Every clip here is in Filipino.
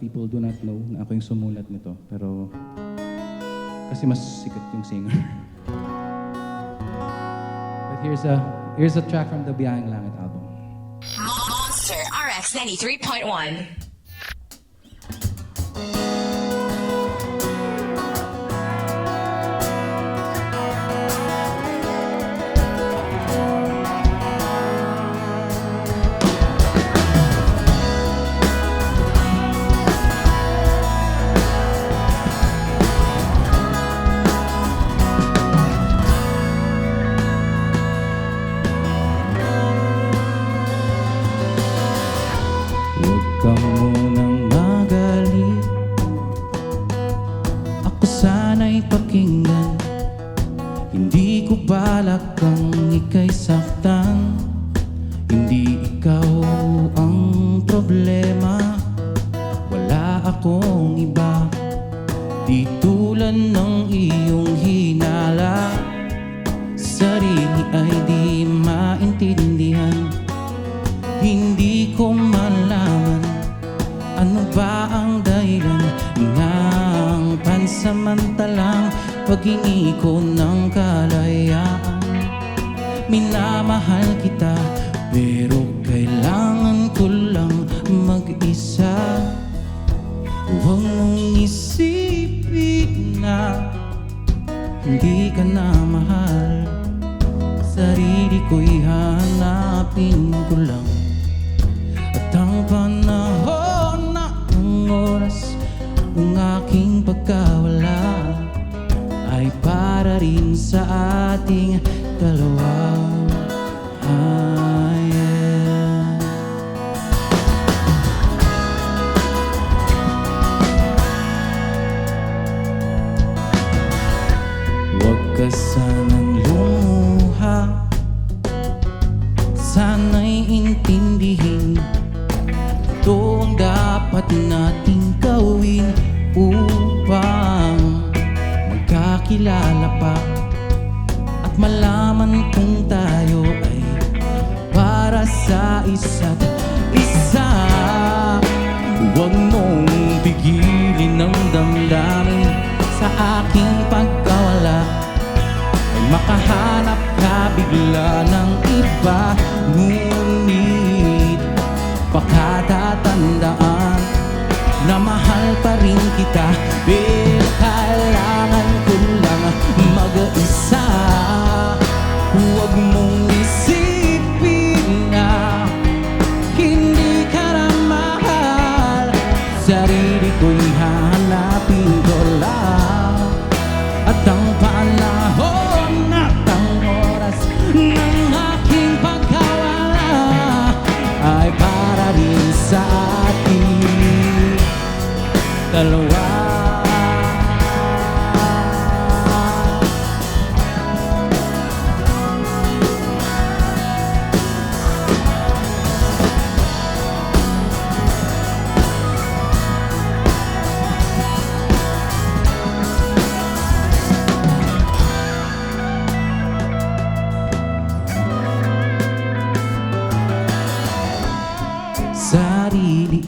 people do not know na ako yung sumulat nito. Pero kasi mas sikat yung singer. But here's a here's a track from the Biyaheng Langit album. Monster RX 93.1. pakinggan. Hindi ko balak kang ika'y saktan. Hindi ikaw ang problema. Wala akong iba. Di tulad ng iyong hinala. Sarili ay di maintindihan pansamantalang paghingi ko ng kalayaan. Minamahal kita pero kailangan ko lang mag-isa. Huwag mong isipin na hindi ka na mahal. Sarili ko'y hanapin ko lang. At ang panahon na ang oras ng aking pagkawala ating dalawa. Ah, yeah. Huwag sanang lumuha. Sana'y intindihin. Ito ang dapat nating gawin Upang magkakilala pa malaman kung tayo ay para sa isa't isa. Huwag mong pigilin ang damdamin sa aking pagkawala. Ay makahanap ka bigla ng iba. Ngunit Sarili ko'y hanapin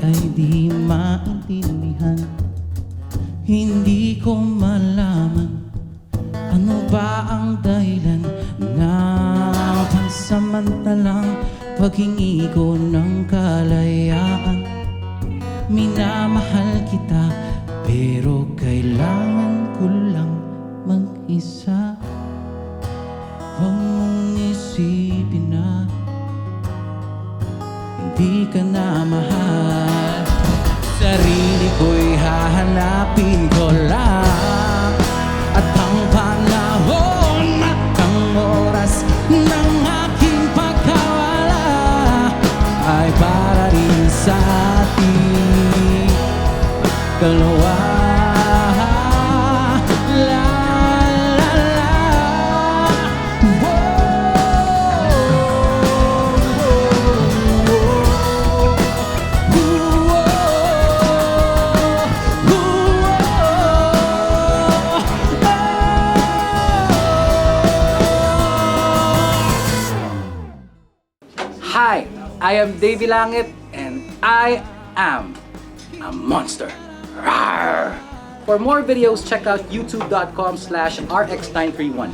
ay di maintindihan. Hindi ko malaman Ano ba ang dahilan. Ng pansamantalang paghingi ko ng kalayaan. Minamahal kita pero kailangan ko lang mag-isa. Huwag mong isipin na hindi ka na mahal Hi, I am Davy Langit and I am a monster. Rawr! For more videos, check out youtube.com slash rx931.